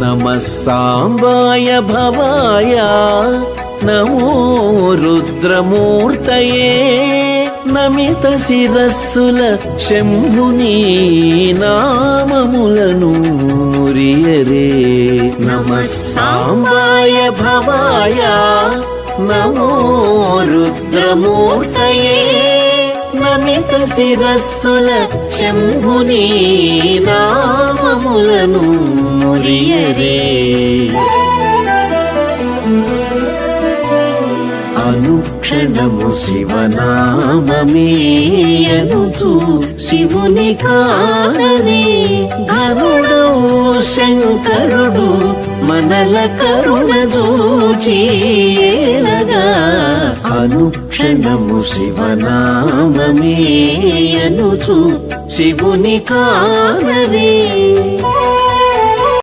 నమ సాంబాయ భవాయ నమో రుద్రమూర్తయే నమిత శిరస్సుల శంభుని నామములను మురియరే నమ సాంబాయ భవాయ నమో రుద్రమూర్తయే నమిత శిరస్సుల శంభుని మురియరే. అనుక్షణము శివనామమేయనుచు శివుని కారణే ఘనుడు శంకరుడు మనల కరుణ దూచేలగా అనుక్షణము శివనామమేయనుచు శివుని కానవే.